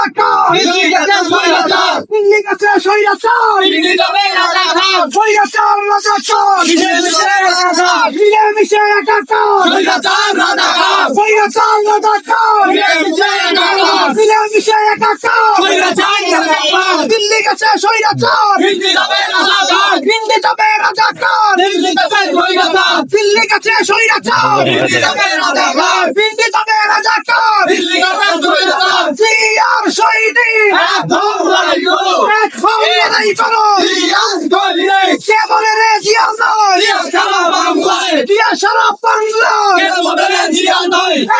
রাজাকার দিল্লি গেছে স্বৈরাচার। স্বৈরাচার রাজাকার। স্বৈরাচার রাজাকার মিলে মিশে রাজাকার। মিলে মিশে একাকার স্বৈরাচার রাজাকার। স্বৈরাচার রাজাকার মিলে মিশে রাজাকার। মিলে মিশে একাকার। দিল্লি গেছে স্বৈরাচার। দিল্লি যাবে রাজাকার দিল্লি গেছে স্বৈরাচার। দিল্লি গেছে স্বৈরাচার দিল্লি যাবে রাজাকার। দিল্লি যাবে রাজাকার দিল্লি গেছে স্বৈরাচার। সিরিয়ার শহীদি এক ধর লড়াই করো। এক লড়াই করো। কে বলে রে জিয়া নয় জিয়া সারা বলে।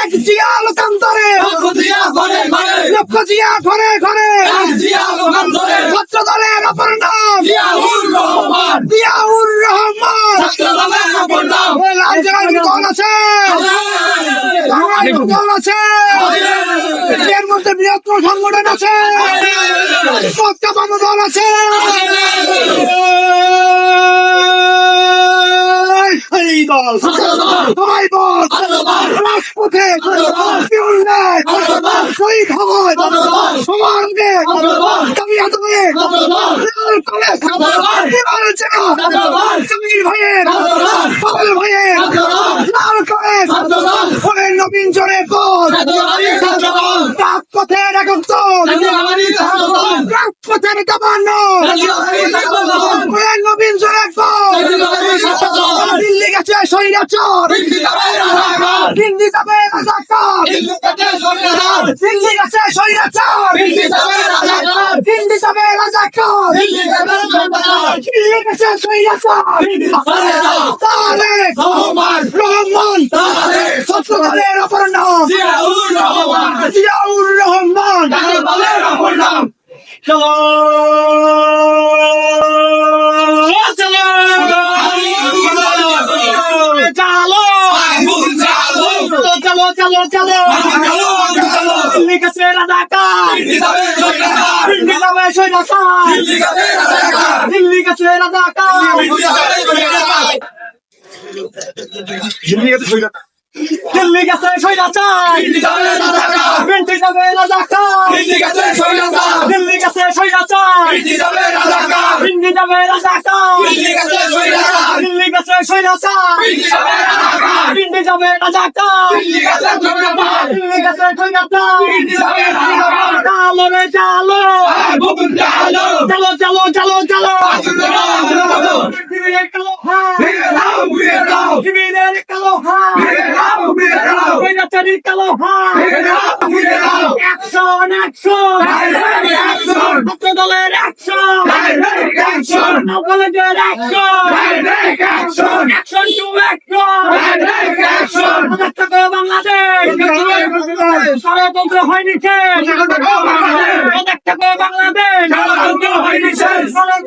এক জিয়া লোকান্তরে লক্ষ জিয়া ঘরে ঘরে। ছাত্র দলের অপর নাম জিয়াউর রহমান। লাল জেলার দল আছে দল আছে এর মধ্যে বৃহত্তর সংগঠন আছে দল আছে দল সবাই বল রাজপথে শহীদ হওয়ায় সমানকে কবি আদমে জমির ভাইয়ের পাগল ভাইয়ের লাল কলেজ নবীন জোরে কর রাজপথের দাবান্ন ওরে নবীন দিল্লি গেছে স্বৈরাচার দিল্লি যাবে রাজাকার। দিল্লি গেছে স্বৈরাচার দিল্লি যাবে রাজাকার। দিল্লি গেছে স্বৈরাচার তারেক রহমান। ছাত্রদলের অপর নাম। জিয়াউর রহমান। চলো চলো চলো চলো চলো চলো দিল্লি গেছে রাজাকার দিল্লি যাবে স্বৈরাচার দিল্লি গেছে রাজাকার দিল্লি গেছে দিল্লি গেছে দিল্লি গেছে স্বৈরাচার দিল্লি যাবে রাজাকার দিল্লি গেছে স্বৈরাচার চালো রে চালো। চলো। চলো চলো চলো শিবিরের কালো হাত শিবিরের কালো হাত স্বৈরাচারীর কালো হাত অ্যাকশন অ্যাকশন ছাত্র দলের অ্যাকশন কলেজের action action to action Bangladesh. ষড়যন্ত্র হয়নি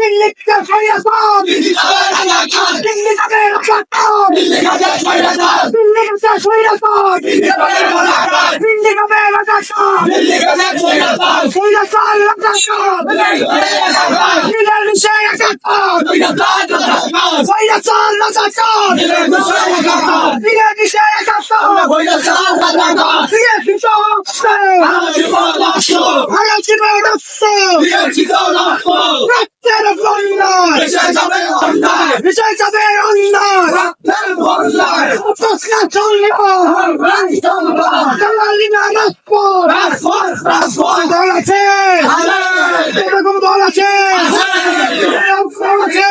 গেছে স্বৈরাচার দিল্লি গেছে রাজাকার দিল্লি গেছে স্বৈরাচার দিল্লি যাবে রাজাকার দিল্লি গেছে স্বৈরাচার দিল্লি যাবে রাজাকার স্বৈরাচার রাজাকার মিলের মিশে একাকার স্বৈরাচার রাজাকার মিলের মিশে একাকার দিয়ে শিশু ভারত দিয়েছিল রক্ত দিয়েছিল রক্ত রক্তের বন্যায় দেশে যাবে অন্যায় মিশে যাবে অন্যায় রক্তের বন্যায় প্রশ্ন চলল দালালি না রাজপথ রাজপথ রাজপথ দল আছে এরকম দল আছে এরকম দল আছে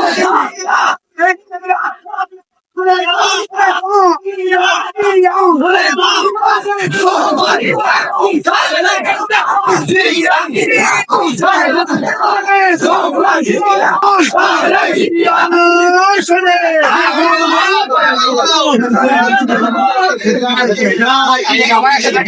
দল। Yeah.